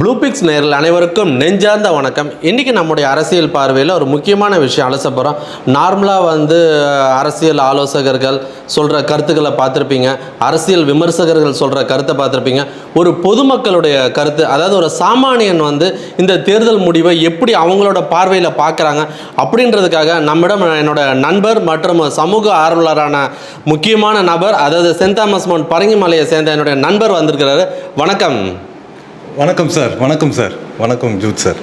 ப்ளூபிக்ஸ் நேரில் அனைவருக்கும் நெஞ்சார்ந்த வணக்கம். இன்றைக்கி நம்முடைய அரசியல் பார்வையில் ஒரு முக்கியமான விஷயம் அலச போகிறோம் நார்மலாக வந்து அரசியல் ஆலோசகர்கள் சொல்கிற கருத்துக்களை பார்த்துருப்பீங்க. அரசியல் விமர்சகர்கள் சொல்கிற கருத்தை பார்த்துருப்பீங்க. ஒரு பொதுமக்களுடைய கருத்து அதாவது ஒரு சாமானியன் வந்து இந்த தேர்தல் முடிவை எப்படி அவங்களோட பார்வையில் பார்க்குறாங்க அப்படின்றதுக்காக நம்மிடம் என்னோட நண்பர் மற்றும் சமூக ஆர்வலரான முக்கியமான நபர் அதாவது சென்ட் தாமஸ் மவுண்ட் பரங்கிமலையை சேர்ந்த என்னுடைய நண்பர் வந்திருக்கிறாரு. வணக்கம். வணக்கம் சார் வணக்கம் சார் வணக்கம் ஜூத் சார்.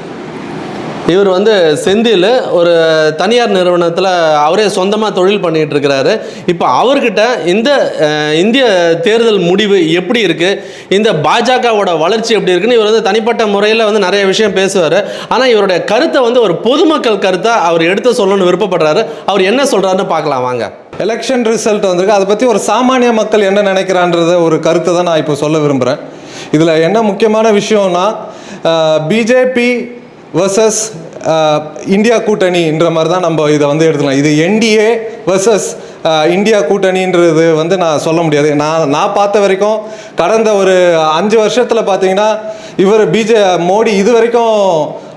இவர் வந்து செந்தில் ஒரு தனியார் நிறுவனத்தில் அவரே சொந்தமாக தொழில் பண்ணிகிட்டு இருக்கிறாரு. இப்போ அவர்கிட்ட இந்த இந்திய தேர்தல் முடிவு எப்படி இருக்குது இந்த பாஜகவோட வளர்ச்சி எப்படி இருக்குன்னு இவர் வந்து தனிப்பட்ட முறையில் வந்து நிறைய விஷயம் பேசுவார். ஆனால் இவருடைய கருத்தை வந்து ஒரு பொதுமக்கள் கருத்தை அவர் எடுத்து சொல்லணும்னு விருப்பப்படுறாரு. அவர் என்ன சொல்கிறாருன்னு பார்க்கலாம் வாங்க. எலெக்ஷன் ரிசல்ட் வந்திருக்கு. அதை பற்றி ஒரு சாமானிய மக்கள் என்ன நினைக்கிறான்றத ஒரு கருத்தை தான் நான் இப்போ சொல்ல விரும்புகிறேன் இதில் என்ன முக்கியமான விஷயம்னா பிஜேபி வர்சஸ் இந்தியா கூட்டணின்ற மாதிரி தான் நம்ம இதை வந்து எடுத்துக்கலாம் இது என்டிஏ வர்சஸ் இந்தியா கூட்டணின்றது வந்து நான் சொல்ல முடியாது. நான் நான் பார்த்த வரைக்கும் கடந்த ஒரு அஞ்சு வருஷத்தில் பார்த்தீங்கன்னா இவர் பிஜே மோடி இது வரைக்கும்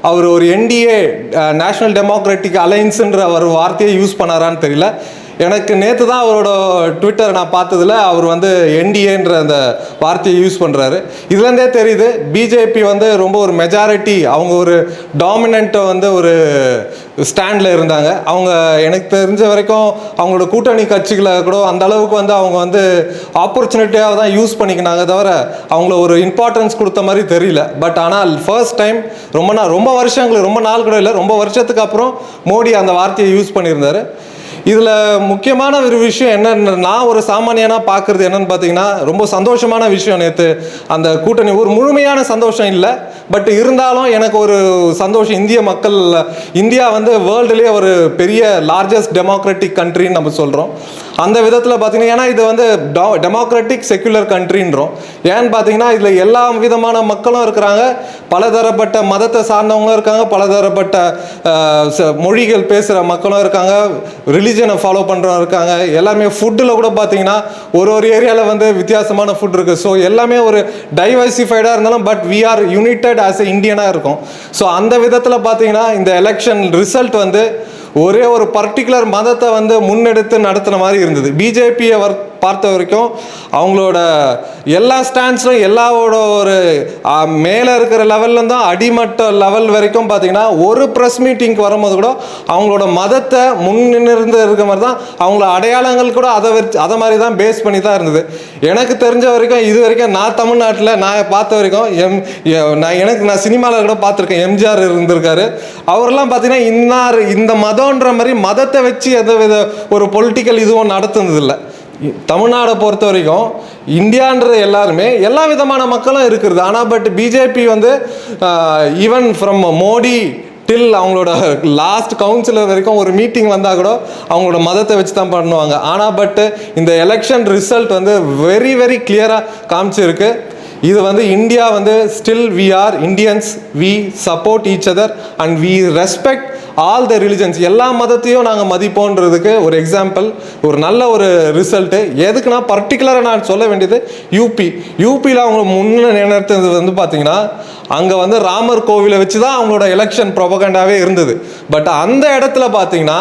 அவர் ஒரு என்டிஏ நேஷ்னல் டெமோக்ராட்டிக் அலைன்ஸுன்ற ஒரு வார்த்தையை யூஸ் பண்ணாரான்னு தெரியல. எனக்கு நேற்று தான் அவரோட ட்விட்டர் நான் பார்த்ததுல அவர் வந்து என்டிஏன்ற அந்த வார்த்தையை யூஸ் பண்ணுறாரு இதுலேருந்தே தெரியுது பிஜேபி வந்து ரொம்ப ஒரு மெஜாரிட்டி அவங்க ஒரு டாமினண்ட்டை வந்து ஒரு ஸ்டாண்டில் இருந்தாங்க. அவங்க எனக்கு தெரிஞ்ச வரைக்கும் அவங்களோட கூட்டணி கட்சிகளை கூட அந்த அளவுக்கு வந்து அவங்க வந்து ஆப்பர்ச்சுனிட்டியாக தான் யூஸ் பண்ணிக்கினாங்க தவிர அவங்கள ஒரு இம்பார்ட்டன்ஸ் கொடுத்த மாதிரி தெரியல. பட் ஆனால் ஃபர்ஸ்ட் டைம் ரொம்ப நாள் ரொம்ப வருஷங்களுக்கு ரொம்ப நாள் கூட இல்லை ரொம்ப வருஷத்துக்கு அப்புறம் மோடி அந்த வார்த்தையை யூஸ் பண்ணியிருந்தார். இதில் முக்கியமான ஒரு விஷயம் என்னென்ன நான் ஒரு சாமானியனாக பார்க்குறது என்னென்னு பார்த்தீங்கன்னா ரொம்ப சந்தோஷமான விஷயம் நேற்று அந்த கூட்டணி ஒரு முழுமையான சந்தோஷம் இல்லை பட் இருந்தாலும் எனக்கு ஒரு சந்தோஷம். இந்திய மக்கள் இந்தியா வந்து வேர்ல்டுலேயே ஒரு பெரிய லார்ஜஸ்ட் டெமோக்ராட்டிக் கண்ட்ரின்னு நம்ம சொல்கிறோம் அந்த விதத்தில் பார்த்தீங்கன்னா ஏன்னா இது வந்து டெமோக்ராட்டிக் செக்குலர் கண்ட்ரின்றோம் ஏன்னு பார்த்தீங்கன்னா இதில் எல்லா விதமான மக்களும் இருக்கிறாங்க. பலதரப்பட்ட மதத்தை சார்ந்தவங்களும் இருக்காங்க. பலதரப்பட்ட ச- மொழிகள் பேசுகிற மக்களும் இருக்காங்க. ரிலிஜனை ஃபாலோ பண்ணுறவங்க இருக்காங்க. எல்லாமே ஃபுட்டில் கூட பார்த்தீங்கன்னா ஒரு ஒரு ஏரியாவில் வந்து வித்தியாசமான ஃபுட் இருக்குது ஸோ எல்லாமே ஒரு டைவர்சிஃபைடாக இருந்தாலும் but we are united as a இந்தியனாக இருக்கும். ஸோ அந்த விதத்தில் பார்த்தீங்கன்னா இந்த எலெக்ஷன் ரிசல்ட் வந்து ஒரே ஒரு பர்டிகுலர் மதத்தை வந்து முன்னெடுத்து நடத்துன மாதிரி இருந்தது. பிஜேபியை வர் பார்த்த வரைக்கும் அவங்களோட எல்லா ஸ்டாண்ட்ஸும் எல்லாவோட ஒரு மேலே இருக்கிற லெவல்ல அடிமட்ட லெவல் வரைக்கும் பார்த்தீங்கன்னா ஒரு ப்ரெஸ் மீட்டிங்க்கு வரும்போது கூட அவங்களோட மதத்தை முன்னிருந்து இருக்க மாதிரி தான் அவங்களோட அடையாளங்கள் கூட அதை வச்சு அதை மாதிரி தான் பேஸ் பண்ணி தான் இருந்தது. எனக்கு தெரிஞ்ச வரைக்கும் இது வரைக்கும் நான் தமிழ்நாட்டில் நான் பார்த்த வரைக்கும் எம் நான் எனக்கு நான் சினிமாவில் கூட பார்த்துருக்கேன். எம்ஜிஆர் இருந்திருக்காரு. அவரெல்லாம் பார்த்தீங்கன்னா இன்னார் இந்த மதம்ன்ற மாதிரி மதத்தை வச்சு எந்த வித ஒரு பொலிட்டிக்கல் இதுவும் நடத்துனதில்லை. தமிழ்நாடை பொறுத்த வரைக்கும் இந்தியான்ற எல்லாருமே எல்லா விதமான மக்களும் இருக்கிறது. ஆனால் பட் பிஜேபி வந்து ஈவன் ஃப்ரம் மோடி டில் அவங்களோட லாஸ்ட் கவுன்சிலர் வரைக்கும் ஒரு மீட்டிங் வந்தால் கூட அவங்களோட மதத்தை வச்சு தான் பண்ணுவாங்க. ஆனால் பட் இந்த எலெக்ஷன் ரிசல்ட் வந்து வெரி வெரி கிளியராக காமிச்சிருக்கு. இது வந்து இந்தியா வந்து still we are Indians we support each other and we respect all the religions எல்லா மதத்தையும் நாங்கள் மதிப்போன்றதுக்கு ஒரு எக்ஸாம்பிள் ஒரு நல்ல ஒரு ரிசல்ட்டு எதுக்குன்னா பர்டிகுலராக நான் சொல்ல வேண்டியது யூபி யூபியில் அவங்க முன்ன நினைத்தது வந்து பார்த்தீங்கன்னா அங்கே வந்து ராமர் கோவிலை வச்சு தான் அவங்களோட எலெக்ஷன் ப்ரொபகண்டாவே இருந்தது. பட் அந்த இடத்துல பார்த்தீங்கன்னா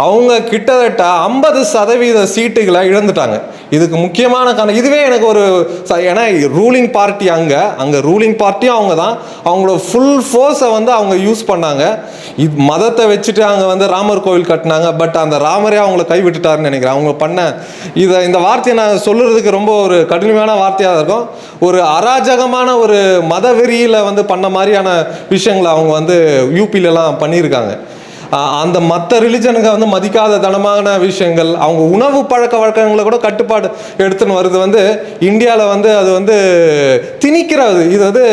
அவங்க கிட்டத்தட்ட ஐம்பது சதவீத சீட்டுகளை இழந்துட்டாங்க. இதுக்கு முக்கியமான காரணம் இதுவே எனக்கு ஒரு ச- ஏன்னா ரூலிங் பார்ட்டி அங்கே அங்கே ரூலிங் பார்ட்டியும் அவங்க தான். அவங்களோட ஃபுல் ஃபோர்ஸை வந்து அவங்க யூஸ் பண்ணாங்க. இது மதத்தை வச்சுட்டு அங்கே வந்து ராமர் கோவில் கட்டினாங்க பட் அந்த ராமரே அவங்கள கைவிட்டுட்டாருன்னு நினைக்கிறேன். அவங்க பண்ண இதை இந்த வார்த்தையை நான் சொல்லுறதுக்கு ரொம்ப ஒரு கடுமையான வார்த்தையாக இருக்கும். ஒரு அராஜகமான ஒரு மத வெறியில் வந்து பண்ண மாதிரியான விஷயங்களை அவங்க வந்து யூபிலெலாம் பண்ணியிருக்காங்க. அந்த மற்ற ரிலிஜனுக்கு வந்து மதிக்காத தனமான விஷயங்கள் அவங்க உணவு பழக்க வழக்கங்களை கூட கட்டுப்பாடு எடுத்துன்னு வருது வந்து இந்தியாவில் வந்து அது வந்து திணிக்கிறது. இது வந்து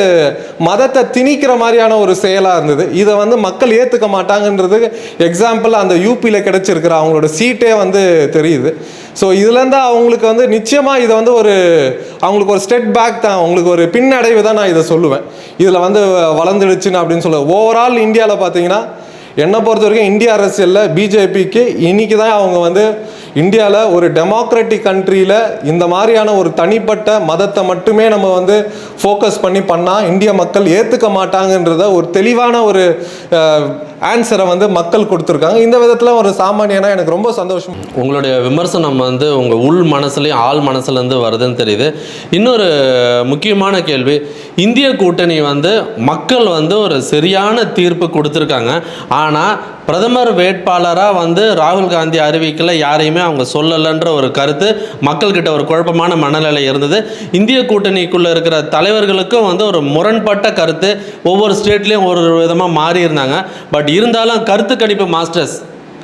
மதத்தை திணிக்கிற மாதிரியான ஒரு செயலாக இருந்தது. இதை வந்து மக்கள் ஏற்றுக்க மாட்டாங்கன்றது எக்ஸாம்பிள் அந்த யூபியில் கிடச்சிருக்கிற அவங்களோட சீட்டே வந்து தெரியுது. ஸோ இதுலேருந்து அவங்களுக்கு வந்து நிச்சயமாக இதை வந்து ஒரு அவங்களுக்கு ஒரு ஸ்டெட் பேக் தான் அவங்களுக்கு ஒரு பின்னடைவு தான் நான் இதை சொல்லுவேன். இதில் வந்து வளர்ந்துடுச்சுன்னு அப்படின்னு சொல்லுவேன். ஓவரால் இந்தியாவில் பார்த்தீங்கன்னா என்னை பொறுத்த வரைக்கும் இந்திய அரசியலில் பிஜேபிக்கு இன்னைக்கு தான் அவங்க வந்து இந்தியாவில் ஒரு டெமோக்ராட்டிக் கண்ட்ரியில் இந்த மாதிரியான ஒரு தனிப்பட்ட மதத்தை மட்டுமே நம்ம வந்து ஃபோக்கஸ் பண்ணி பண்ணால் இந்திய மக்கள் ஏற்றுக்க மாட்டாங்கன்றத ஒரு தெளிவான ஒரு ஆன்சரை வந்து மக்கள் கொடுத்துருக்காங்க. இந்த விதத்தில் ஒரு சாமானியனா எனக்கு ரொம்ப சந்தோஷம். உங்களுடைய விமர்சனம் வந்து உங்கள் உள் மனசுலேயும் ஆள் மனசுலேருந்து வருதுன்னு தெரியுது. இன்னொரு முக்கியமான கேள்வி இந்திய கூட்டணி வந்து மக்கள் வந்து ஒரு சரியான தீர்ப்பு கொடுத்துருக்காங்க. ஆனால் பிரதமர் வேட்பாளராக வந்து ராகுல் காந்தி அறிவிக்கல யாரையுமே அவங்க சொல்லலைன்ற ஒரு கருத்து மக்கள்கிட்ட ஒரு குழப்பமான மனநிலை இருந்தது. இந்திய கூட்டணிக்குள்ளே இருக்கிற தலைவர்களுக்கும் வந்து ஒரு முரண்பட்ட கருத்து. ஒவ்வொரு ஸ்டேட்லேயும் ஒரு விதமாக மாறி இருந்தாங்க பட் இருந்தாலும் கருத்து கணிப்பு மாஸ்டர்ஸ்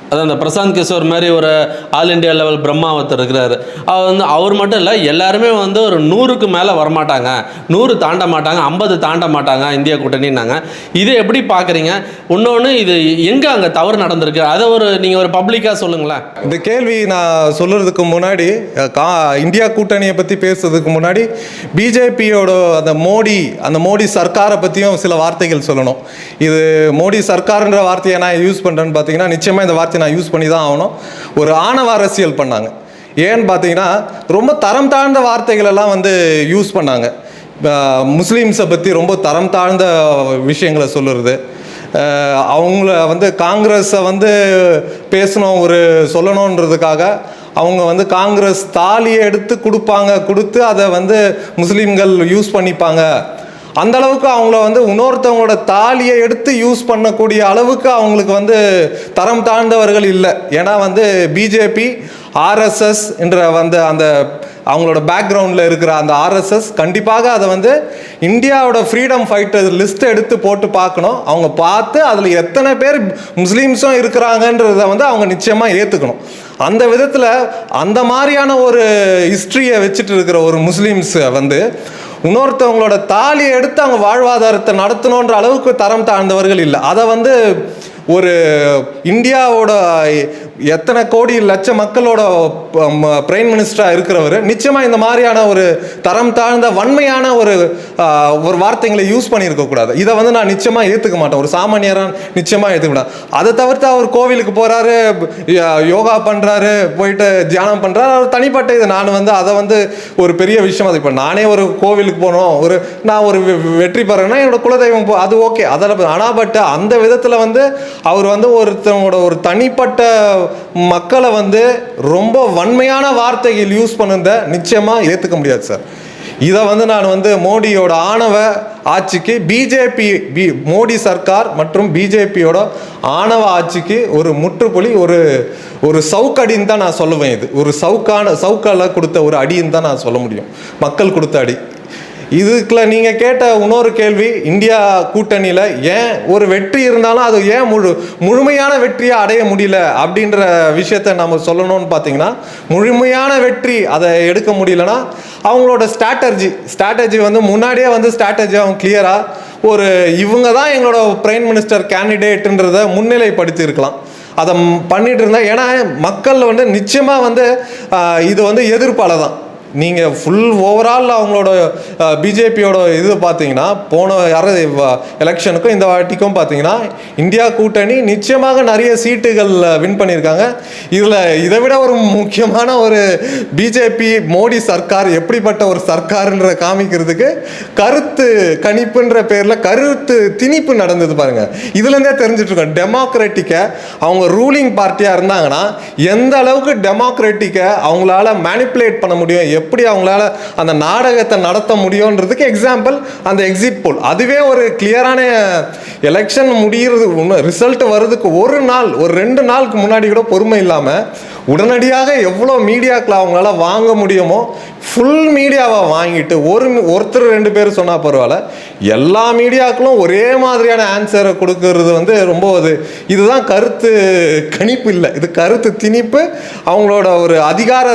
அதான் அந்த பிரசாந்த் கிஷோர் மாதிரி ஒரு ஆல் இண்டியா லெவல் பிரம்மாவத்தர் இருக்கிறாரு. அவர் வந்து அவர் மட்டும் இல்லை எல்லாருமே வந்து ஒரு நூறுக்கு மேலே வரமாட்டாங்க. நூறு தாண்ட மாட்டாங்க ஐம்பது தாண்ட மாட்டாங்க இந்திய கூட்டணின்னாங்க. இதை எப்படி பார்க்குறீங்க இன்னொன்று இது எங்கே அங்கே தவறு நடந்திருக்கு? அதை ஒரு நீங்கள் ஒரு பப்ளிக்காக சொல்லுங்களேன். இந்த கேள்வி நான் சொல்கிறதுக்கு முன்னாடி கா இந்தியா கூட்டணியை பற்றி பேசுறதுக்கு முன்னாடி பிஜேபியோட அந்த மோடி அந்த மோடி சர்க்காரை பற்றியும் சில வார்த்தைகள் சொல்லணும். இது மோடி சர்க்கார்ன்ற வார்த்தையை நான் யூஸ் பண்ணுறேன்னு பார்த்தீங்கன்னா நிச்சயமாக இந்த வார்த்தை வார்த்தையை நான் யூஸ் பண்ணி தான் ஆகணும். ஒரு ஆணவ அரசியல் பண்ணாங்க. ஏன்னு பார்த்தீங்கன்னா ரொம்ப தரம் தாழ்ந்த வார்த்தைகளெல்லாம் வந்து யூஸ் பண்ணாங்க. முஸ்லீம்ஸை பற்றி ரொம்ப தரம் தாழ்ந்த விஷயங்களை சொல்லுறது. அவங்கள வந்து காங்கிரஸை வந்து பேசணும் ஒரு சொல்லணுன்றதுக்காக அவங்க வந்து காங்கிரஸ் தாலியை எடுத்து கொடுப்பாங்க கொடுத்து அதை வந்து முஸ்லீம்கள் யூஸ் பண்ணிப்பாங்க. அந்த அளவுக்கு அவங்கள வந்து இன்னொருத்தவங்களோட தாலியை எடுத்து யூஸ் பண்ணக்கூடிய அளவுக்கு அவங்களுக்கு வந்து தரம் தாழ்ந்தவர்கள் இல்லை. ஏன்னா வந்து பிஜேபி ஆர்எஸ்எஸ் என்ற வந்து அந்த அவங்களோட பேக்ரவுண்டில் இருக்கிற அந்த ஆர்எஸ்எஸ் கண்டிப்பாக அதை வந்து இந்தியாவோட ஃப்ரீடம் ஃபைட்டர் லிஸ்ட்டை எடுத்து போட்டு பார்க்கணும். அவங்க பார்த்து அதில் எத்தனை பேர் முஸ்லீம்ஸும் இருக்கிறாங்கன்றத வந்து அவங்க நிச்சயமாக ஏற்றுக்கணும் அந்த விதத்தில் அந்த மாதிரியான ஒரு ஹிஸ்ட்ரியை வச்சுட்டு இருக்கிற ஒரு முஸ்லீம்ஸை வந்து இன்னொருத்தவங்களோட தாலியை எடுத்து அவங்க வாழ்வாதாரத்தை நடத்தணுன்ற அளவுக்கு தரம் தாழ்ந்தவர்கள் இல்லை. அதை வந்து ஒரு இந்தியாவோட எத்தனை கோடி லட்ச மக்களோட பிரைம் மினிஸ்டராக இருக்கிறவர் நிச்சயமாக இந்த மாதிரியான ஒரு தரம் தாழ்ந்த வன்மையான ஒரு ஒரு வார்த்தைங்களை யூஸ் பண்ணியிருக்கக்கூடாது இதை வந்து நான் நிச்சயமாக ஏற்றுக்க மாட்டேன். ஒரு சாமானியராக நிச்சயமாக ஏற்றுக்க மாட்டேன். அதை தவிர்த்து அவர் கோவிலுக்கு போகிறாரு யோகா பண்ணுறாரு போயிட்டு தியானம் பண்ணுறாரு அவர் தனிப்பட்ட இது. நான் வந்து அதை வந்து ஒரு பெரிய விஷயம் அது இப்போ நானே ஒரு கோவிலுக்கு போகணும் ஒரு நான் ஒரு வெ- வெற்றி பெறேன்னா என்னோட குலதெய்வம் போ அது ஓகே அதில் ஆனால் பட் அந்த விதத்தில் வந்து அவர் வந்து ஒருத்தவங்களோட ஒரு தனிப்பட்ட மக்களை வந்து ரொம்ப வன்மையான வார்த்தைகள் யூஸ் பண்ணுறத நிச்சயமாக ஏற்றுக்க முடியாது சார் இதை வந்து நான் வந்து மோடியோட ஆணவ ஆட்சிக்கு பிஜேபி பி மோடி சர்க்கார் மற்றும் பிஜேபியோட ஆணவ ஆட்சிக்கு ஒரு முற்றுப்புள்ளி ஒரு ஒரு சவுக்கடின்னு தான் நான் சொல்லுவேன் இது. ஒரு சவுக்கான சவுக்கால கொடுத்த ஒரு அடின்னு தான் நான் சொல்ல முடியும். மக்கள் கொடுத்த அடி. இதுக்குள்ள நீங்கள் கேட்ட இன்னொரு கேள்வி இந்தியா கூட்டணியில் ஏன் ஒரு வெற்றி இருந்தாலும் அது ஏன் முழு முழுமையான வெற்றியை அடைய முடியல அப்படின்ற விஷயத்த நம்ம சொல்லணும்னு பார்த்தீங்கன்னா முழுமையான வெற்றி அதை எடுக்க முடியலன்னா அவங்களோட ஸ்ட்ராட்டஜி ஸ்ட்ராட்டஜி வந்து முன்னாடியே வந்து ஸ்ட்ராட்டஜி அவங்க கிளியராக ஒரு இவங்க தான் எங்களோட பிரைம் மினிஸ்டர் கேண்டிடேட்டுன்றத முன்னிலைப்படுத்தியிருக்கலாம். அதை பண்ணிட்டு இருந்தா ஏன்னா மக்கள் வந்து நிச்சயமாக வந்து இது வந்து எதிர்ப்பால தான். நீங்கள் ஃபுல் ஓவரால் அவங்களோட பிஜேபியோட இது பார்த்தீங்கன்னா போன யார எலெக்ஷனுக்கும் இந்த வாட்டிக்கும் பார்த்தீங்கன்னா இந்தியா கூட்டணி நிச்சயமாக நிறைய சீட்டுகள் வின் பண்ணியிருக்காங்க. இதில் இதை விட ஒரு முக்கியமான ஒரு பிஜேபி மோடி சர்க்கார் எப்படிப்பட்ட ஒரு சர்க்காருன்ற காமிக்கிறதுக்கு கருத்து கணிப்புன்ற பேரில் கருத்து திணிப்பு நடந்தது பாருங்கள் இதுலேருந்தே தெரிஞ்சுட்டு இருக்கோம் டெமோக்ராட்டிக்கை அவங்க ரூலிங் பார்ட்டியாக இருந்தாங்கன்னா எந்த அளவுக்கு டெமோக்ராட்டிக்கை அவங்களால மேனிப்புலேட் பண்ண முடியும் எப்படி அவங்களால அந்த நாடகத்தை நடத்த முடியுன்றதுக்கு எக்ஸாம்பிள் அந்த எக்ஸிட் போல் அதுவே ஒரு கிளியரான எலெக்ஷன் முடிகிறது ரிசல்ட் வர்றதுக்கு ஒரு நாள் ஒரு ரெண்டு நாளுக்கு முன்னாடி கூட பொறுமை இல்லாமல் உடனடியாக எவ்வளோ மீடியாக்களை அவங்களால வாங்க முடியுமோ ஃபுல் மீடியாவை வாங்கிட்டு ஒரு ஒருத்தர் ரெண்டு பேர் சொன்னால் பரவாயில்ல. எல்லா மீடியாக்களும் ஒரே மாதிரியான ஆன்சரை கொடுக்கறது வந்து ரொம்ப அது இதுதான் கருத்து கணிப்பு இல்லை. இது கருத்து திணிப்பு. அவங்களோட ஒரு அதிகார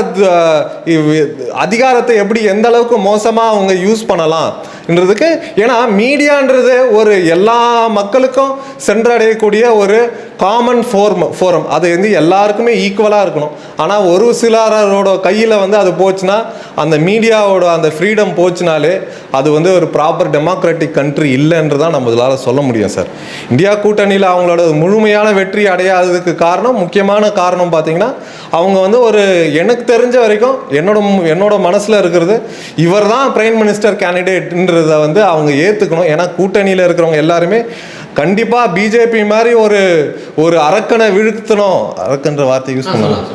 அதிகாரத்தை எப்படி எந்த அளவுக்கு மோசமாக அவங்க யூஸ் பண்ணலாம் என்றதுக்கு ஏன்னா மீடியான்றது ஒரு எல்லா மக்களுக்கும் சென்றடையக்கூடிய ஒரு காமன் ஃபோர்ம் ஃபோரம் அது வந்து எல்லாருக்குமே ஈக்குவலாக இருக்கணும். ஆனால் ஒரு சிலரோட கையில் வந்து அது போச்சுன்னா அந்த மீடியாவோட அந்த ஃப்ரீடம் போச்சுனாலே அது வந்து ஒரு ப்ராப்பர் டெமோக்ராட்டிக் கண்ட்ரி இல்லைன்று தான் நம்ம சொல்ல முடியும் சார் இந்தியா கூட்டணியில் அவங்களோட முழுமையான வெற்றி அடையாததுக்கு காரணம் முக்கியமான காரணம் பார்த்திங்கன்னா அவங்க வந்து ஒரு எனக்கு தெரிஞ்ச வரைக்கும் என்னோட மு- என்னோட மனசில் இருக்கிறது இவர் தான் பிரைம் மினிஸ்டர் கேண்டிடேட்ன்றதை வந்து அவங்க ஏற்றுக்கணும் ஏன்னா கூட்டணியில் இருக்கிறவங்க எல்லாருமே கண்டிப்பாக பிஜேபி மாதிரி ஒரு ஒரு அரக்கனை வீழ்த்தணும். அரக்கன்ற வார்த்தை யூஸ் பண்ணலாம்.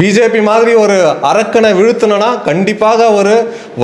பிஜேபி மாதிரி ஒரு அரக்கனை வீழ்த்தணும்னா கண்டிப்பாக ஒரு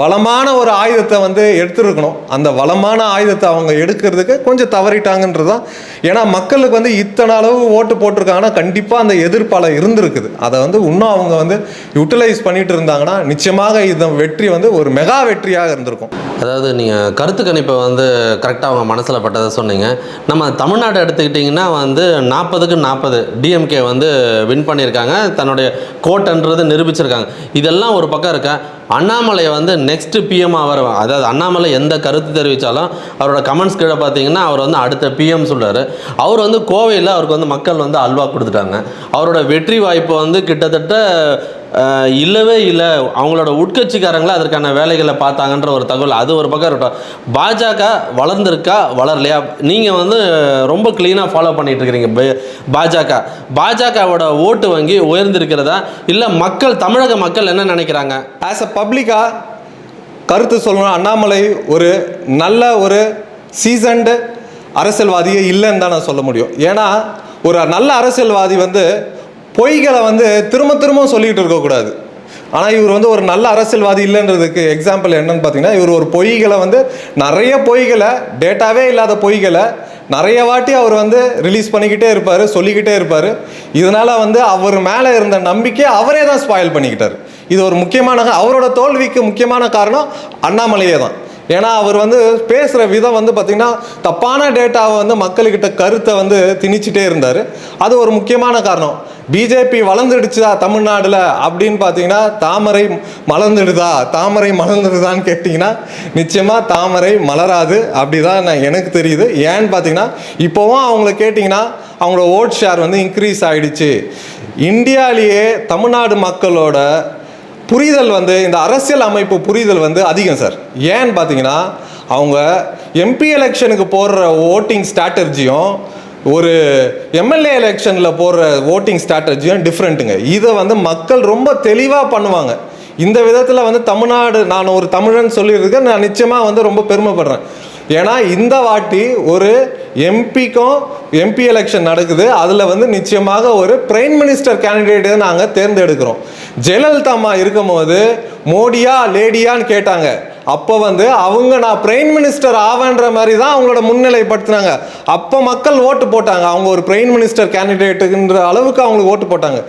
வளமான ஒரு ஆயுதத்தை வந்து எடுத்துருக்கணும். அந்த வளமான ஆயுதத்தை அவங்க எடுக்கிறதுக்கு கொஞ்சம் தவறிட்டாங்கன்றது தான் ஏன்னா மக்களுக்கு வந்து இத்தனை அளவு ஓட்டு போட்டிருக்காங்கன்னா கண்டிப்பாக அந்த எதிர்ப்பால இருந்திருக்குது. அதை வந்து இன்னும் அவங்க வந்து யூட்டிலைஸ் பண்ணிட்டு இருந்தாங்கன்னா நிச்சயமாக இந்த வெற்றி வந்து ஒரு மெகா வெற்றியாக இருந்திருக்கும். அதாவது நீங்கள் கருத்து கணிப்பை வந்து கரெக்டாக அவங்க மனசில் பட்டதை சொன்னீங்க. நம்ம தமிழ்நாடு எடுத்துக்கிட்டிங்கன்னா வந்து நாற்பதுக்கு நாற்பது டிஎம்கே வந்து வின் பண்ணியிருக்காங்க. தன்னுடைய கோட்டன்றது நிரூபிச்சிருக்காங்க. இதெல்லாம் ஒரு பக்கம் இருக்கேன் அண்ணாமலை வந்து நெக்ஸ்ட் பிஎம் அவர் அதாவது அண்ணாமலை எந்த கருத்து தெரிவித்தாலும் அவரோட கமெண்ட்ஸ் கீழே பார்த்தீங்கன்னா அவர் வந்து அடுத்த பிஎம் சொல்கிறார் அவர் வந்து கோவையில் அவருக்கு வந்து மக்கள் வந்து அல்வா கொடுத்துட்டாங்க. அவரோட வெற்றி வாய்ப்பு வந்து கிட்டத்தட்ட இல்லவே இல்லை. அவங்களோட உட்கட்சிக்காரங்களே அதற்கான வேலைகளை பார்த்தாங்கன்ற ஒரு தகவல். அது ஒரு பக்கம் இருக்கட்டும். பாஜக வளர்ந்துருக்கா? வளரலையா? நீங்கள் வந்து ரொம்ப க்ளீனாக ஃபாலோ பண்ணிகிட்டு இருக்கிறீங்க. பாஜக. பாஜகவோட ஓட்டு வங்கி உயர்ந்திருக்கிறதா? இல்லை மக்கள் தமிழக மக்கள் என்ன நினைக்கிறாங்க? ஆஸ் அ பப்ளிக்காக கருத்து சொல்லணும். அண்ணாமலை ஒரு நல்ல ஒரு சீசன்டு அரசியல்வாதியே இல்லைன்னு தான் நான் சொல்ல முடியும். ஏன்னா ஒரு நல்ல அரசியல்வாதி வந்து பொய்களை வந்து திரும்ப திரும்ப சொல்லிக்கிட்டு இருக்கக்கூடாது. ஆனால் இவர் வந்து ஒரு நல்ல அரசியல்வாதி இல்லைன்றதுக்கு எக்ஸாம்பிள் என்னன்னு பார்த்தீங்கன்னா இவர் ஒரு பொய்களை வந்து நிறைய பொய்களை டேட்டாவே இல்லாத பொய்களை நிறைய வாட்டி அவர் வந்து ரிலீஸ் பண்ணிக்கிட்டே இருப்பார் சொல்லிக்கிட்டே இருப்பார். இதனால் வந்து அவர் மேலே இருந்த நம்பிக்கை அவரே தான் ஸ்பாயில் பண்ணிக்கிட்டார். இது ஒரு முக்கியமான அவரோட தோல்விக்கு முக்கியமான காரணம் அண்ணாமலையே தான். ஏன்னா அவர் வந்து பேசுகிற விதம் வந்து பார்த்திங்கன்னா தப்பான டேட்டாவை வந்து மக்கள்கிட்ட கருத்தை வந்து திணிச்சிட்டே இருந்தார். அது ஒரு முக்கியமான காரணம். பிஜேபி வளர்ந்துடுச்சா தமிழ்நாடில் அப்படின்னு பார்த்தீங்கன்னா தாமரை மலர்ந்துடுதா? தாமரை மலர்ந்துடுதான்னு கேட்டிங்கன்னா நிச்சயமாக தாமரை மலராது அப்படி தான் நான் எனக்கு தெரியுது. ஏன்னு பார்த்தீங்கன்னா இப்போவும் அவங்கள கேட்டிங்கன்னா அவங்களோட ஓட் ஷேர் வந்து இன்க்ரீஸ் ஆகிடுச்சு இந்தியாலேயே தமிழ்நாடு மக்களோட புரிதல் வந்து இந்த அரசியல் அமைப்பு புரிதல் வந்து அதிகம் சார். ஏன்னு பார்த்தீங்கன்னா அவங்க எம்பி எலெக்ஷனுக்கு போடுற ஓட்டிங் ஸ்ட்ராட்டர்ஜியும் ஒரு எம்எல்ஏ எலெக்ஷனில் போடுற ஓட்டிங் ஸ்ட்ராட்டர்ஜியும் டிஃப்ரெண்ட்டுங்க இதை வந்து மக்கள் ரொம்ப தெளிவாக பண்ணுவாங்க. இந்த விதத்தில் வந்து தமிழ்நாடு நான் ஒரு தமிழன் சொல்லியிருக்கேன் நான் நிச்சயமாக வந்து ரொம்ப பெருமைப்படுறேன். ஏன்னா இந்த வாட்டி ஒரு எம்பிக்கும் எம்பி எலெக்ஷன் நடக்குது. அதில் வந்து நிச்சயமாக ஒரு பிரைம் மினிஸ்டர் கேண்டிடேட்டை நாங்கள் தேர்ந்தெடுக்கிறோம். ஜெயலலிதா அம்மா இருக்கும்போது மோடியா லேடியான்னு கேட்டாங்க. அப்போ வந்து அவங்க நான் பிரைம் மினிஸ்டர் ஆவேன்ற மாதிரி தான் அவங்களோட முன்னிலைப்படுத்தினாங்க. அப்போ மக்கள் ஓட்டு போட்டாங்க. அவங்க ஒரு பிரைம் மினிஸ்டர் கேண்டிடேட்டுன்ற அளவுக்கு அவங்களுக்கு ஓட்டு போட்டாங்க.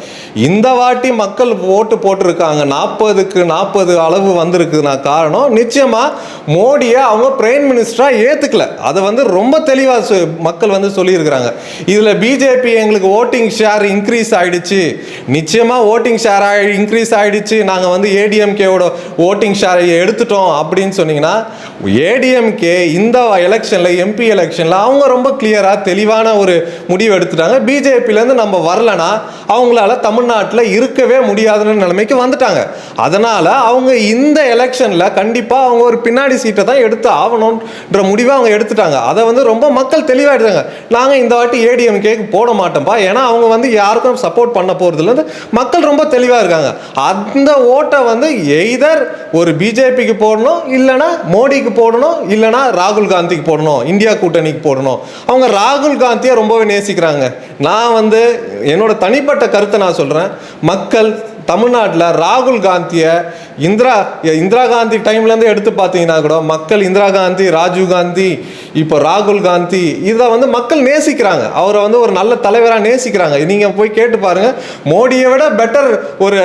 இந்த வாட்டி மக்கள் ஓட்டு போட்டிருக்காங்க. நாற்பதுக்கு நாற்பது அளவு வந்திருக்குதுன்னா காரணம் நிச்சயமாக மோடியை அவங்க பிரைம் மினிஸ்டராக ஏற்றுக்கல அதை வந்து ரொம்ப தெளிவாக மக்கள் வந்து சொல்லியிருக்கிறாங்க. இதில் பிஜேபி எங்களுக்கு ஓட்டிங் ஷேர் இன்க்ரீஸ் ஆகிடுச்சு நிச்சயமாக ஓட்டிங் ஷேர் ஆகி இன்க்ரீஸ் ஆகிடுச்சு நாங்கள் வந்து ஏடிஎம்கேவோட ஓட்டிங் ஷேரை எடுத்துட்டோம். அப்படின்னு சொன்னீங்கன்னா ஏடிஎம்கே இந்த எலெக்ஷனில் எம்பி எலெக்ஷனில் அவங்க ரொம்ப கிளியராக தெளிவான ஒரு முடிவு எடுத்துட்டாங்க. பிஜேபியிலேருந்து நம்ம வரலனா அவங்களால தமிழ்நாட்டில் இருக்கவே முடியாதுன்னு நிலைமைக்கு வந்துட்டாங்க. அதனால் அவங்க இந்த எலெக்ஷனில் கண்டிப்பாக அவங்க ஒரு பின்னாடி சீட்டை தான் எடுத்து ஆகணுன்ற முடிவை அவங்க எடுத்துட்டாங்க. அதை வந்து ரொம்ப மக்கள் தெளிவாக எடுத்தாங்க நாங்கள் இந்த வாட்டி ஏடிஎம்கேக்கு போட மாட்டோம்ப்பா. ஏன்னா அவங்க வந்து யாருக்கும் சப்போர்ட் பண்ண போகிறதுலேருந்து மக்கள் ரொம்ப தெளிவாக இருக்காங்க. அந்த ஓட்டை வந்து எய்தர் ஒரு பிஜேபிக்கு போடணும் இல்லைன்னா மோடிக்கு போடணும் இல்லைன்னா ராகுல் காந்திக்கு போடணும் இந்தியா கூட்டணிக்கு போடணும். அவங்க ராகுல் காந்தியை ரொம்பவே நேசிக்கிறாங்க. நான் வந்து என்னோட தனிப்பட்ட கருத்தை நான் சொல்கிறேன் மக்கள் தமிழ்நாட்டில் ராகுல் காந்தியை இந்திரா இந்திரா காந்தி டைம்லேருந்து எடுத்து பார்த்தீங்கன்னா கூட மக்கள் இந்திரா காந்தி ராஜீவ் காந்தி இப்போ ராகுல் காந்தி இதை வந்து மக்கள் நேசிக்கிறாங்க. அவரை வந்து ஒரு நல்ல தலைவராக நேசிக்கிறாங்க. நீங்கள் போய் கேட்டு பாருங்கள் மோடியை விட பெட்டர் ஒரு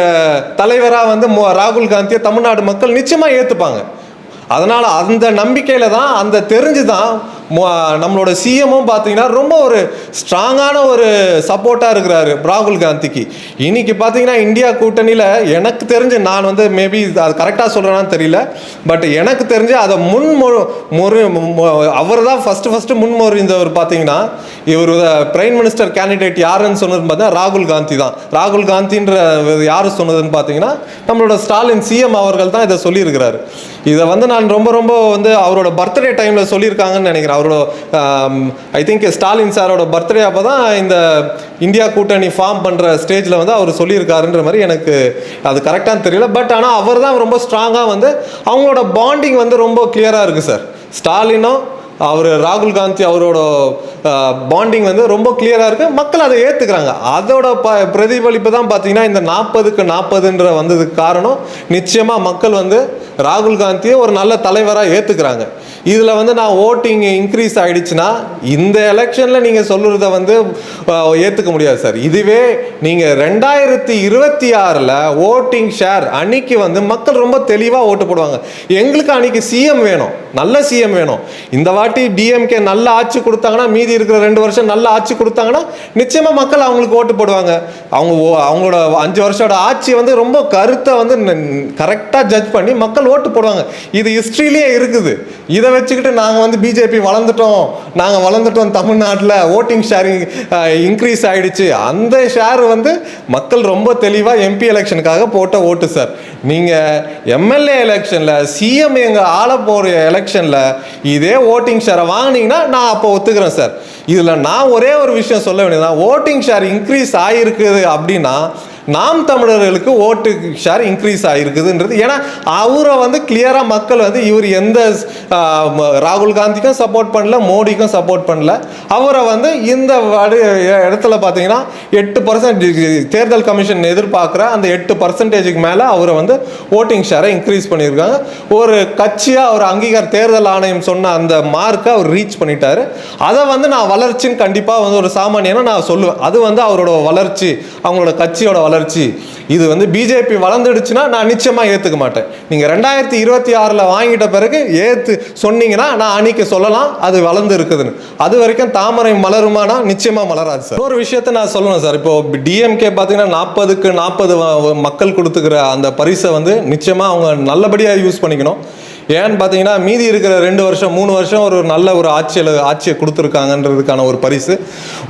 தலைவராக வந்து மோ- ராகுல் காந்தியை தமிழ்நாடு மக்கள் நிச்சயமாக ஏற்றுப்பாங்க அதனால் அந்த நம்பிக்கையில் தான் அந்த தெரிஞ்சு தான் நம்மளோட சிஎம்மும் பார்த்தீங்கன்னா ரொம்ப ஒரு ஸ்ட்ராங்கான ஒரு சப்போர்ட்டாக இருக்கிறாரு ராகுல் காந்திக்கு. இன்றைக்கி பார்த்தீங்கன்னா இந்தியா கூட்டணியில் எனக்கு தெரிஞ்சு நான் வந்து மேபி அது கரெக்டாக சொல்கிறேன்னு தெரியல. பட் எனக்கு தெரிஞ்சு அதை முன் மொறு அவர் தான் ஃபஸ்ட்டு ஃபஸ்ட்டு முன்மொழிந்தவர் பார்த்தீங்கன்னா இவர் பிரைம் மினிஸ்டர் கேண்டிடேட் யாருன்னு சொன்னது பார்த்தீங்கன்னா ராகுல் காந்தி தான். ராகுல் காந்தின்ற யார் சொன்னதுன்னு பார்த்தீங்கன்னா நம்மளோட ஸ்டாலின் சிஎம் அவர்கள் தான் இதை சொல்லியிருக்கிறார். இதை வந்து நான் ரொம்ப ரொம்ப வந்து அவரோட பர்த்டே டைமில் சொல்லியிருக்காங்கன்னு நினைக்கிறேன். அவரோட um, ஐ திங்க் ஸ்டாலின் சாரோட பர்த்டே அப்போ தான் இந்த இந்தியா கூட்டணி ஃபார்ம் பண்ணுற ஸ்டேஜில் வந்து அவர் சொல்லியிருக்காருன்ற மாதிரி எனக்கு அது கரெக்டாக தெரியல. பட் ஆனால் அவர் தான் ரொம்ப ஸ்ட்ராங்காக வந்து அவங்களோட பாண்டிங் வந்து ரொம்ப கிளியராக இருக்குது சார் ஸ்டாலினும் அவர் ராகுல் காந்தி அவரோட uh, பாண்டிங் வந்து ரொம்ப கிளியராக இருக்குது மக்கள் அதை ஏற்றுக்கிறாங்க அதோட ப பிரதிபலிப்பு தான் பார்த்தீங்கன்னா இந்த நாற்பதுக்கு நாற்பதுன்ற வந்ததுக்கு காரணம் நிச்சயமாக மக்கள் வந்து ராகுல் காந்தியை ஒரு நல்ல தலைவராக ஏற்றுக்கிறாங்க இதில் வந்து நான் ஓட்டிங் இன்க்ரீஸ் ஆகிடுச்சுன்னா இந்த எலெக்ஷனில் நீங்கள் சொல்லுறத வந்து ஏற்றுக்க முடியாது சார் இதுவே நீங்கள் ரெண்டாயிரத்தி இருபத்தி ஆறில் ஓட்டிங் ஷேர் அன்னைக்கு வந்து மக்கள் ரொம்ப தெளிவாக ஓட்டு போடுவாங்க. எங்களுக்கு அன்னைக்கு சிஎம் வேணும். நல்ல சிஎம் வேணும். இந்த வாட்டி டிஎம்கே நல்ல ஆட்சி கொடுத்தாங்கன்னா மீதி இருக்கிற ரெண்டு வருஷம் நல்ல ஆட்சி கொடுத்தாங்கன்னா நிச்சயமாக மக்கள் அவங்களுக்கு ஓட்டு போடுவாங்க. அவங்க ஓ- அவங்களோட அஞ்சு வருஷோட ஆட்சி வந்து ரொம்ப கருத்தை வந்து கரெக்டாக ஜட்ஜ் பண்ணி மக்கள் ஓட்டு போடுவாங்க. இது ஹிஸ்ட்ரியிலே இருக்குது. இதை வச்சுக்கிட்டு நாங்கள் வந்து பிஜேபி வளர்ந்துட்டோம். நாங்கள் வளர்ந்துட்டோம் தமிழ்நாட்டில். ஓட்டிங் ஷேரிங் இன்க்ரீஸ் ஆகிடுச்சு அந்த ஷேர் வந்து மக்கள் ரொம்ப தெளிவாக எம்பி எலெக்ஷனுக்காக போட்ட ஓட்டு சார் நீங்கள் எம்எல்ஏ எலெக்ஷனில் சிஎம் எங்கள் ஆள போகிற எலெக்ஷனில் இதே ஓட்டிங் ஷேரை வாங்கினீங்கன்னா நான் அப்போ ஒத்துக்கிறேன் சார் இதில் நான் ஒரே ஒரு விஷயம் சொல்ல வேண்டியதுதான். ஓட்டிங் ஷேர் இன்க்ரீஸ் ஆகிருக்குது அப்படின்னா நாம் தமிழர்களுக்கு ஓட்டு ஷேர் இன்க்ரீஸ் ஆகிருக்குதுன்றது ஏன்னா அவரை வந்து கிளியராக மக்கள் வந்து இவர் எந்த ராகுல் காந்திக்கும் சப்போர்ட் பண்ணல மோடிக்கும் சப்போர்ட் பண்ணல. அவரை வந்து இந்த இடத்துல பார்த்தீங்கன்னா எட்டு பர்சன்ட் தேர்தல் கமிஷன் எதிர்பார்க்குற அந்த எட்டு பர்சன்டேஜுக்கு மேலே அவரை வந்து ஓட்டிங் ஷேரை இன்க்ரீஸ் பண்ணியிருக்காங்க. ஒரு கட்சியாக அவர் அங்கீகார தேர்தல் ஆணையம் சொன்ன அந்த மார்க்கை அவர் ரீச் பண்ணிட்டாரு. அதை வந்து நான் வளர்ச்சின்னு கண்டிப்பாக வந்து ஒரு சாமானியனை நான் சொல்லுவேன். அது வந்து அவரோட வளர்ச்சி அவங்களோட கட்சியோட வளர்ச்சி. இது வந்து பிஜேபி வளர்ந்துடுச்சுன்னா நான் நிச்சயமாக ஏற்றுக்க மாட்டேன். நீங்கள் ரெண்டாயிரத்தி இருபத்தி ஆறில் வாங்கிட்ட பிறகு ஏற்று சொன்னீங்கன்னா நான் அன்னைக்கு சொல்லலாம் அது வளர்ந்து இருக்குதுன்னு. அது வரைக்கும் தாமரை மலருமானா நிச்சயமாக மலராது சார். ஒரு விஷயத்தை நான் சொல்லணும் சார். இப்போ டிஎம்கே பார்த்தீங்கன்னா நாற்பதுக்கு நாற்பது மக்கள் கொடுத்துக்கிற அந்த பரிசை வந்து நிச்சயமாக அவங்க நல்லபடியாக யூஸ் பண்ணிக்கணும். ஏன்னு பார்த்தீங்கன்னா மீதி இருக்கிற ரெண்டு வருஷம் மூணு வருஷம் ஒரு நல்ல ஒரு ஆட்சியில் ஆட்சியை கொடுத்துருக்காங்கன்றதுக்கான ஒரு பரிசு.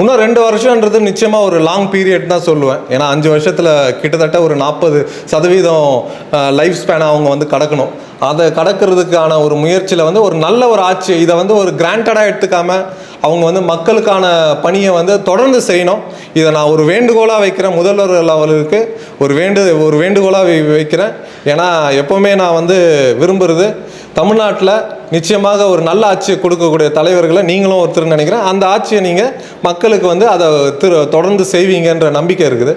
இன்னும் ரெண்டு வருஷன்றது நிச்சயமாக ஒரு லாங் பீரியட் தான் சொல்லுவேன். ஏன்னா அஞ்சு வருஷத்தில் கிட்டத்தட்ட ஒரு நாற்பது சதவீதம் லைஃப் ஸ்பேனை அவங்க வந்து கடக்கணும். அதை கடக்கிறதுக்கான ஒரு முயற்சியில் வந்து ஒரு நல்ல ஒரு ஆட்சி இதை வந்து ஒரு கிராண்டடாக எடுத்துக்காம அவங்க வந்து மக்களுக்கான பணியை வந்து தொடர்ந்து செய்யணும். இதை நான் ஒரு வேண்டுகோளாக வைக்கிறேன். முதல்வர் அவர்களுக்கு ஒரு வேண்டு ஒரு வேண்டுகோளாக வைக்கிறேன். ஏன்னா எப்போவுமே நான் வந்து விரும்புகிறது தமிழ்நாட்டில் நிச்சயமாக ஒரு நல்ல ஆட்சியை கொடுக்கக்கூடிய தலைவர்களை நீங்களும் ஒருத்தர் நினைக்கிறேன். அந்த ஆட்சியை நீங்கள் மக்களுக்கு வந்து அதை திரு தொடர்ந்து செய்வீங்கன்ற நம்பிக்கை இருக்குது.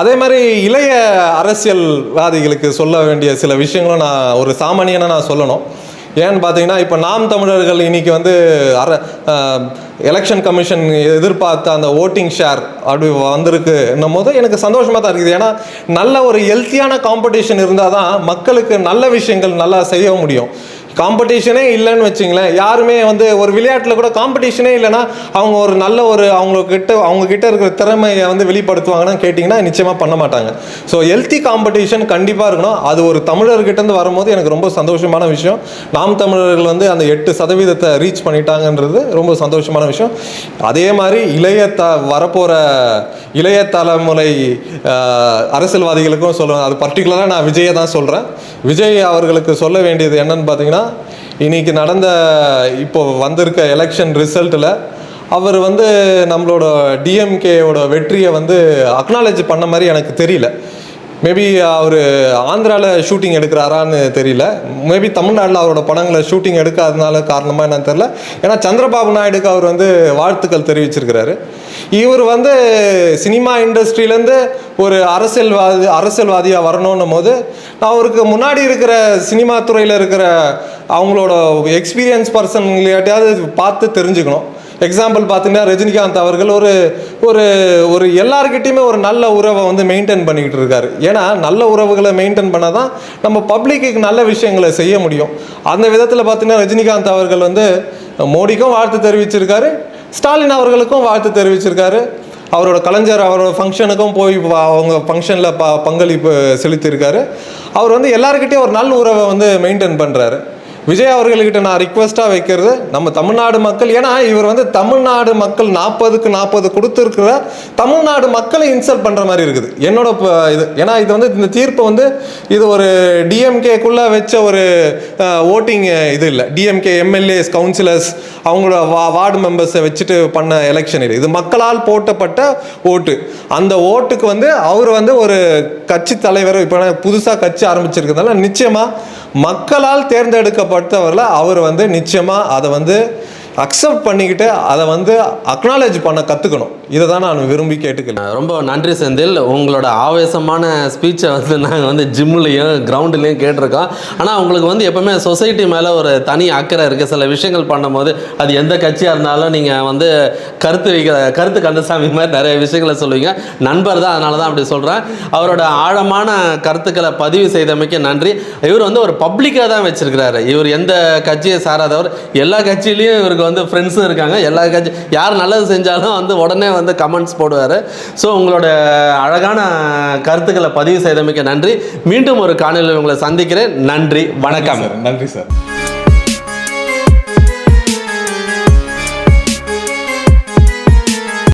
அதே மாதிரி இளைய அரசியல்வாதிகளுக்கு சொல்ல வேண்டிய சில விஷயங்களும் நான் ஒரு சாமானியனாக நான் சொல்லணும். ஏன்னு பார்த்தீங்கன்னா இப்போ நாம் தமிழர்கள் இன்னைக்கு வந்து அர எலெக்ஷன் கமிஷன் எதிர்பார்த்த அந்த ஓட்டிங் ஷேர் அப்படி வந்திருக்கு என்னும் போது எனக்கு சந்தோஷமாக தான் இருக்குது. ஏன்னா நல்ல ஒரு ஹெல்த்தியான காம்படிஷன் இருந்தால் தான் மக்களுக்கு நல்ல விஷயங்கள் நல்லா செய்ய முடியும். காம்படிஷனே இல்லைன்னு வச்சுங்களேன். யாருமே வந்து ஒரு விளையாட்டில் கூட காம்படிஷனே இல்லைன்னா அவங்க ஒரு நல்ல ஒரு அவங்கக்கிட்ட அவங்கக்கிட்ட இருக்கிற திறமையை வந்து வெளிப்படுத்துவாங்கன்னு கேட்டிங்கன்னா நிச்சயமாக பண்ண மாட்டாங்க. ஸோ ஹெல்த்தி காம்படிஷன் கண்டிப்பாக இருக்கணும். அது ஒரு தமிழர்கிட்டேருந்து வரும்போது எனக்கு ரொம்ப சந்தோஷமான விஷயம். நாம் தமிழர்கள் வந்து அந்த எட்டு சதவீதத்தை ரீச் பண்ணிட்டாங்கன்றது ரொம்ப சந்தோஷமான விஷயம். அதே மாதிரி இளைய த வரப்போகிற இளைய தலைமுறை அரசியல்வாதிகளுக்கும் சொல்லுவேன். அது பர்டிகுலராக நான் விஜயை தான் சொல்கிறேன் விஜய் அவர்களுக்கு சொல்ல வேண்டியது என்னன்னு பார்த்தீங்கன்னா இன்னைக்கு நடந்த இப்போ வந்திருக்க எலெக்ஷன் ரிசல்ட்டில் அவர் வந்து நம்மளோட டிஎம்கேயோட வெற்றியை வந்து அக்னாலேஜ் பண்ண மாதிரி எனக்கு தெரியல. மேபி uh, அவர் ஆந்திராவில் ஷூட்டிங் எடுக்கிறாரான்னு தெரியல. மேபி தமிழ்நாட்டில் அவரோட படங்களை ஷூட்டிங் எடுக்காதனால காரணமாக என்னன்னு தெரியல. ஏன்னா சந்திரபாபு நாயுடுக்கு அவர் வந்து வாழ்த்துக்கள் தெரிவிச்சிருக்கிறாரு. இவர் வந்து சினிமா இண்டஸ்ட்ரியிலேருந்து ஒரு அரசியல்வாதி அரசியல்வாதியாக வரணும்னும் போது அவருக்கு முன்னாடி இருக்கிற சினிமா துறையில் இருக்கிற அவங்களோட எக்ஸ்பீரியன்ஸ் பர்சன்களையாட்டையாவது பார்த்து தெரிஞ்சுக்கணும். எக்ஸாம்பிள் பார்த்தீங்கன்னா ரஜினிகாந்த் அவர்கள் ஒரு ஒரு ஒரு எல்லாருக்கிட்டையுமே ஒரு நல்ல உறவை வந்து மெயின்டைன் பண்ணிக்கிட்டு இருக்காரு. ஏன்னா நல்ல உறவுகளை மெயின்டைன் பண்ணால் தான் நம்ம பப்ளிக்கு நல்ல விஷயங்களை செய்ய முடியும். அந்த விதத்தில் பார்த்தீங்கன்னா ரஜினிகாந்த் அவர்கள் வந்து மோடிக்கும் வாழ்த்து தெரிவிச்சிருக்காரு ஸ்டாலின் அவர்களுக்கும் வாழ்த்து தெரிவிச்சிருக்காரு. அவரோட கலைஞர் அவரோட ஃபங்க்ஷனுக்கும் போய் அவங்க ஃபங்க்ஷனில் ப பங்களிப்பு செலுத்தியிருக்காரு. அவர் வந்து எல்லாருக்கிட்டேயும் ஒரு நல்ல உறவை வந்து மெயின்டைன் பண்ணுறாரு விஜய் அவர்கள்கிட்ட நான் ரிக்வெஸ்ட்டாக வைக்கிறது நம்ம தமிழ்நாடு மக்கள் ஏன்னா இவர் வந்து தமிழ்நாடு மக்கள் நாற்பதுக்கு நாற்பது கொடுத்துருக்கிற தமிழ்நாடு மக்களை இன்சல்ட் பண்ணுற மாதிரி இருக்குது. என்னோட இது ஏன்னா இது வந்து இந்த தீர்ப்பு வந்து இது ஒரு டிஎம்கேக்குள்ளே வச்ச ஒரு ஓட்டிங் இது இல்லை. டிஎம்கே எம்எல்ஏஸ் கவுன்சிலர்ஸ் அவங்களோட வா வார்டு மெம்பர்ஸை வச்சுட்டு பண்ண எலெக்ஷன் இது. இது மக்களால் போட்டப்பட்ட ஓட்டு அந்த ஓட்டுக்கு வந்து அவர் வந்து ஒரு கட்சி தலைவர் இப்போ புதுசாக கட்சி ஆரம்பிச்சிருக்கிறதுனால நிச்சயமாக மக்களால் தேர்ந்தெடுக்கப்பட்டவரில் அவர் வந்து நிச்சயமாக அதை வந்து அக்செப்ட் பண்ணிக்கிட்டு அதை வந்து அக்னாலேஜ் பண்ண கற்றுக்கணும் இதை தான் நான் விரும்பி கேட்டுக்கிறேன் ரொம்ப நன்றி செந்தில். உங்களோட ஆவேசமான ஸ்பீச்சை வந்து நாங்கள் வந்து ஜிம்லேயும் கிரவுண்ட்லேயும் கேட்டிருக்கோம். ஆனால் உங்களுக்கு வந்து எப்பவுமே சொசைட்டி மேலே ஒரு தனி அக்கறை இருக்குது சில விஷயங்கள் பண்ணும்போது அது எந்த கட்சியாக இருந்தாலும் நீங்கள் வந்து கருத்து வைக்கிற கருத்து கந்தசாமி மாதிரி நிறைய விஷயங்களை சொல்லுவீங்க. நண்பர் தான் அதனால தான் அப்படி சொல்கிறேன் அவரோட ஆழமான கருத்துக்களை பதிவு செய்தமைக்கு நன்றி. இவர் வந்து ஒரு பப்ளிக்காக தான் வச்சுருக்கிறாரு. இவர் எந்த கட்சியை சாராதவர் எல்லா கட்சியிலையும் இவருக்கு வந்து ஃப்ரெண்ட்ஸும் இருக்காங்க. எல்லா கட்சி யார் நல்லது செஞ்சாலும் வந்து உடனே வந்து கமெண்ட்ஸ் போடுவார். ஸோ உங்களோட அழகான கருத்துக்களை பதிவு செய்தமைக்க நன்றி. மீண்டும் ஒரு காணொலியில் உங்களை சந்திக்கிறேன். நன்றி. வணக்கம். நன்றி சார்.